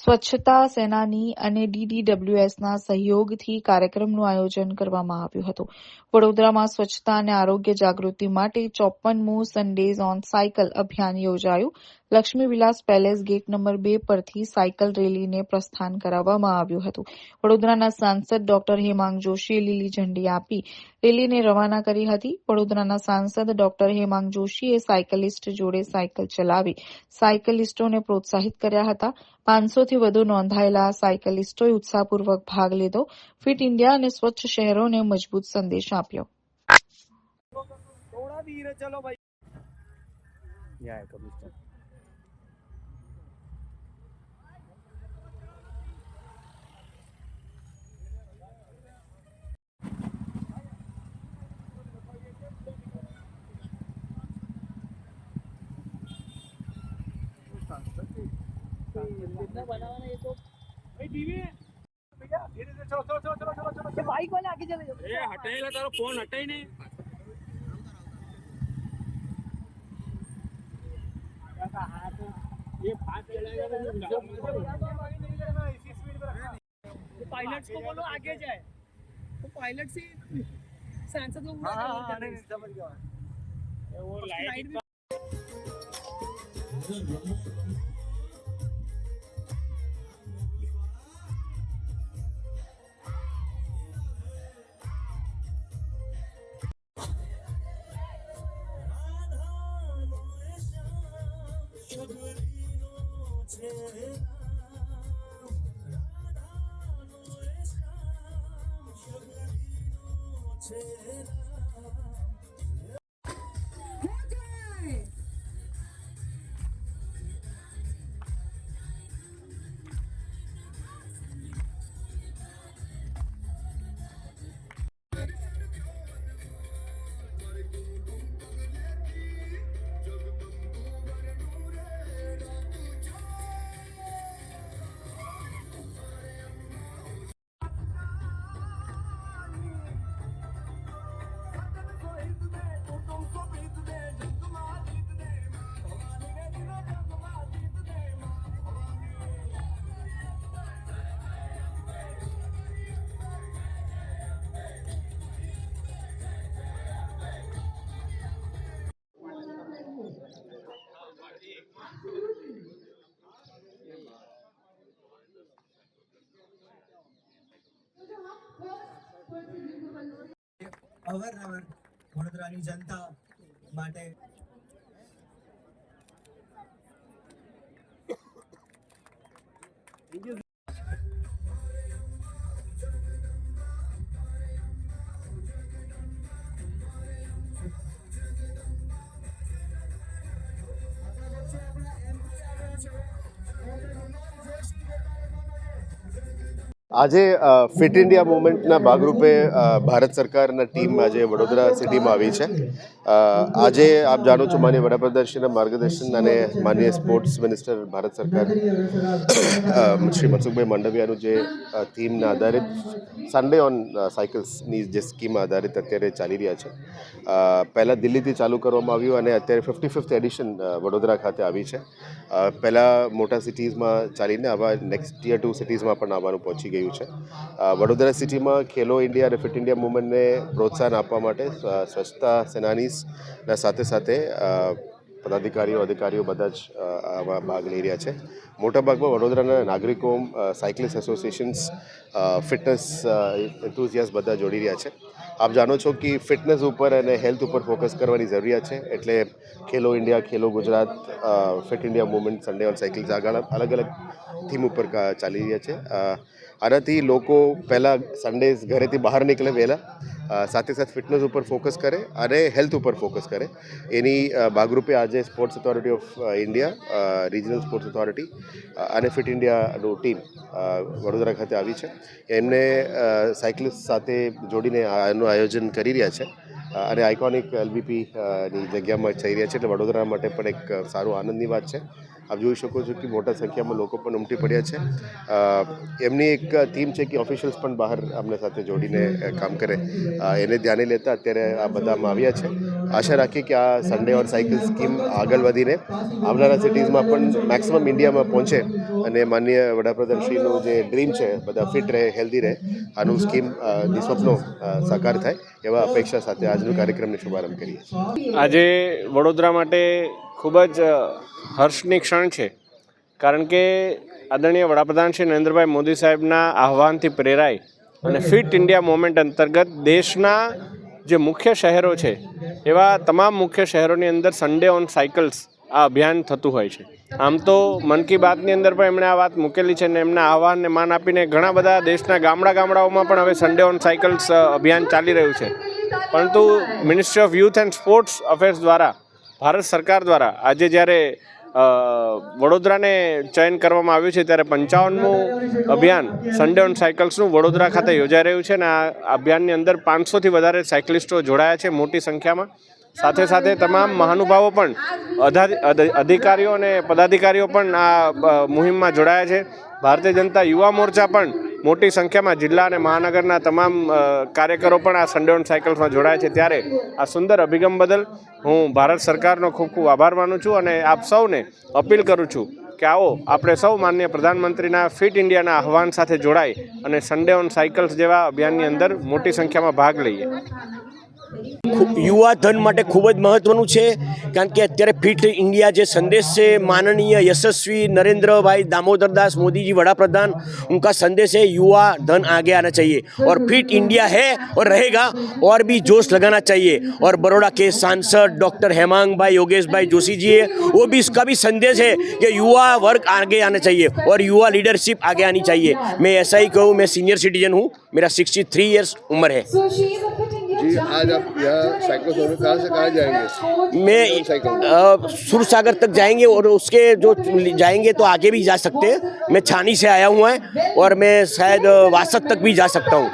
સ્વચ્છતા સેનાની અને ડીડીડબ્લ્યુએસના સહયોગથી કાર્યક્રમનું આયોજન કરવામાં આવ્યું હતું. વડોદરામાં સ્વચ્છતા અને આરોગ્ય જાગૃતિ માટે ચોપનમું સન્ડેઝ ઓન સાયકલ અભિયાન યોજાયું. Laxmi Vilas palace gate number બે પરથી સાયકલ રેલીને પ્રસ્થાન કરાવવામાં આવ્યું હતું. વડોદરાના સાંસદ ડોક્ટર હેમાંગ જોશીએ લીલી ઝંડી આપી રેલીને રવાના કરી હતી. વડોદરાના સાંસદ ડોક્ટર હેમાંગ જોશીએ સાયકલિસ્ટ જોડે સાયકલ ચલાવી સાયકલિસ્ટોને પ્રોત્સાહિત કર્યા હતા. પાંચસોથી વધુ નોંધાયેલા સાયકલિસ્ટોએ ઉત્સાહપૂર્વક ભાગ લીધો. ફિટ ઇન્ડિયા અને સ્વચ્છ શહેરોને મજબૂત સંદેશ આપ્યો. ચલો ભાઈ. वाले आगे चले जाओ એ હટાયેલા તારો ફોન હટાઈ ને ये फास्ट चलाएगा तो इसी स्पीड में रखना पायलट्स को बोलो आगे जाए तो पायलट से सांसद लोग हाँ हाँ हाँ नहीं नहीं समझ गया मैं। वो लाइट છોકરીનો ચહેરા રાધાનો એ શ્યામ છોકરીનો ચહેરા અવારનવાર વડોદરાની જનતા માટે. આજે ફિટ ઇન્ડિયા મુવમેન્ટના ભાગરૂપે ભારત સરકારના ટીમ આજે વડોદરા સિટીમાં આવી છે. આજે આપ જાણો છો, માન્ય વડાપ્રધાનશ્રીના માર્ગદર્શન અને માન્ય સ્પોર્ટ્સ મિનિસ્ટર ભારત સરકાર શ્રી મનસુખભાઈ માંડવિયાનું જે થીમના આધારિત સન્ડે ઓન સાયકલ્સની જે સ્કીમ આધારિત અત્યારે ચાલી રહ્યા છે. પહેલાં દિલ્હીથી ચાલુ કરવામાં આવ્યું અને અત્યારે ફિફ્ટી ફિફ્થ એડિશન વડોદરા ખાતે આવી છે. પહેલાં મોટા સિટીઝમાં ચાલીને આવા નેક્સ્ટ ટીયર ટુ સિટીઝમાં પણ આવવાનું પહોંચી ગયું છે. વડોદરા સિટીમાં ખેલો ઇન્ડિયા અને ફિટ ઇન્ડિયા મુવમેન્ટને પ્રોત્સાહન આપવા માટે સ્વચ્છતા સેનાનીસના સાથે સાથે પદાધિકારીઓ, અધિકારીઓ બધા જ આમાં ભાગ લઈ રહ્યા છે. મોટાભાગમાં વડોદરાના નાગરિકો સાયકલિસ્ટ એસોસિએશન્સ ફિટનેસ એન્થુઝિયાસ બધા જોડી રહ્યા છે. આપ જાણો છો કે ફિટનેસ ઉપર અને હેલ્થ ઉપર ફોકસ કરવાની જરૂરિયાત છે. એટલે Khelo India, Khelo Gujarat fit India movement, Sunday on cycles આગળ અલગ અલગ થીમ ઉપર ચાલી રહ્યા છે. આનાથી લોકો પહેલાં સન્ડેઝ ઘરેથી બહાર નીકળે વહેલા. સાથે સાથે ફિટનેસ ઉપર ફોકસ કરે અને હેલ્થ ઉપર ફોકસ કરે. એની ભાગરૂપે આજે sports authority of India regional sports authority અને ફિટ ઇન્ડિયાનું ટીમ વડોદરા ખાતે આવી છે. એમને સાયકલિસ્ટ સાથે જોડીને આનું આયોજન કરી રહ્યા છે. અને આઇકોનિક એલબીપી જગ્યામાં થઈ રહ્યા છે. એટલે વડોદરા માટે પણ એક સારું આનંદની વાત છે. આપ જોઈ શકો છો કે મોટા સંખ્યામાં લોકો પણ ઉમટી પડ્યા છે. એમની એક થીમ છે કે ઓફિશિયલ્સ પણ બહાર આમને સાથે જોડીને કામ કરે. એને ધ્યાને લેતા અત્યારે આ બધામાં આવ્યા છે. આશા રાખીએ કે આ સન્ડે ઓર સાયકલ સ્કીમ આગળ વધીને આવનારા સિટીઝમાં પણ મેક્સિમમ ઇન્ડિયામાં પહોંચે અને માન્ય વડાપ્રધાનશ્રીનું જે ડ્રીમ છે, બધા ફિટ રહે હેલ્ધી રહે, આનું સ્કીમની સ્વપ્નો સાકાર થાય એવા અપેક્ષા સાથે આજનો કાર્યક્રમનો શુભારંભ કરીએ આજે વડોદરા માટે ખૂબ જ હર્ષની ક્ષણ છે. કારણ કે આદરણીય વડાપ્રધાન શ્રી નરેન્દ્રભાઈ મોદી સાહેબના આહવાનથી પ્રેરાઈ અને ફિટ ઇન્ડિયા મોમેન્ટ અંતર્ગત દેશના જે મુખ્ય શહેરો છે, એવા તમામ મુખ્ય શહેરોની અંદર સન્ડે ઓન સાયકલ્સ આ અભિયાન થતું હોય છે. આમ તો મન કી બાતની અંદર પણ એમણે આ વાત મૂકેલી છે ને એમના આહવાનને માન આપીને ઘણા બધા દેશના ગામડા ગામડાઓમાં પણ હવે સન્ડે ઓન સાયકલ્સ અભિયાન ચાલી રહ્યું છે. પરંતુ ministry of youth and sports affairs દ્વારા ભારત સરકાર દ્વારા આજે જ્યારે વડોદરાને ચયન કરવામાં આવ્યું છે ત્યારે પંચાવનમું અભિયાન સન્ડે ઓન સાયકલ્સનું વડોદરા ખાતે યોજાઈ રહ્યું છે અને આ અભિયાનની અંદર પાંચસોથી વધારે સાયકલિસ્ટો જોડાયા છે મોટી સંખ્યામાં. સાથે સાથે તમામ મહાનુભાવો પણ, અધા- અધ- અધિકારીઓ અને પદાધિકારીઓ પણ આ મુહિમમાં જોડાયા છે. ભારતીય જનતા યુવા મોરચા પણ મોટી સંખ્યામાં જિલ્લા અને મહાનગરના તમામ કાર્યકરો પણ આ સન્ડે ઓન સાયકલ્સમાં જોડાયા છે. ત્યારે આ સુંદર અભિગમ બદલ હું ભારત સરકારનો ખૂબ ખૂબ આભાર માનું છું અને આપ સૌને અપીલ કરું છું કે આવો આપણે સૌ માન્ય પ્રધાનમંત્રીના ફિટ ઇન્ડિયાના આહવાન સાથે જોડાઈ અને સન્ડે ઓન સાયકલ્સ જેવા અભિયાનની અંદર મોટી સંખ્યામાં ભાગ લઈએ. યુવા ધન માટે ખૂબ જ મહત્વનું છે કારણ કે અત્યારે ફિટ ઇન્ડિયા જે संदेश છે माननीय यशस्वी नरेंद्र भाई दामोदर दास मोदी जी बड़ा प्रधान उनका संदेश है युवा धन आगे आना चाहिए और फिट इंडिया है और रहेगा और भी जोश लगाना चाहिए और बड़ौदा के सांसद डॉक्टर हेमांग भाई योगेश भाई जोशी जी है वो भी इसका भी संदेश है कि युवा वर्ग आगे आना चाहिए और युवा लीडरशिप आगे आनी चाहिए मैं ऐसा ही कहूँ मैं सीनियर सिटीजन हूँ मेरा सिक्सटी थ्री ईयर्स उम्र है जी आज आप यहाँ साइकिल शो में कहाँ से कहाँ जाएँगे? मैं सागर सुरसागर तक जाएँगे और उसके जो जाएँगे तो आगे भी जा सकते हैं। मैं छानी से आया हुआ है और मैं शायद वासक वासद तक भी जा सकता हूँ।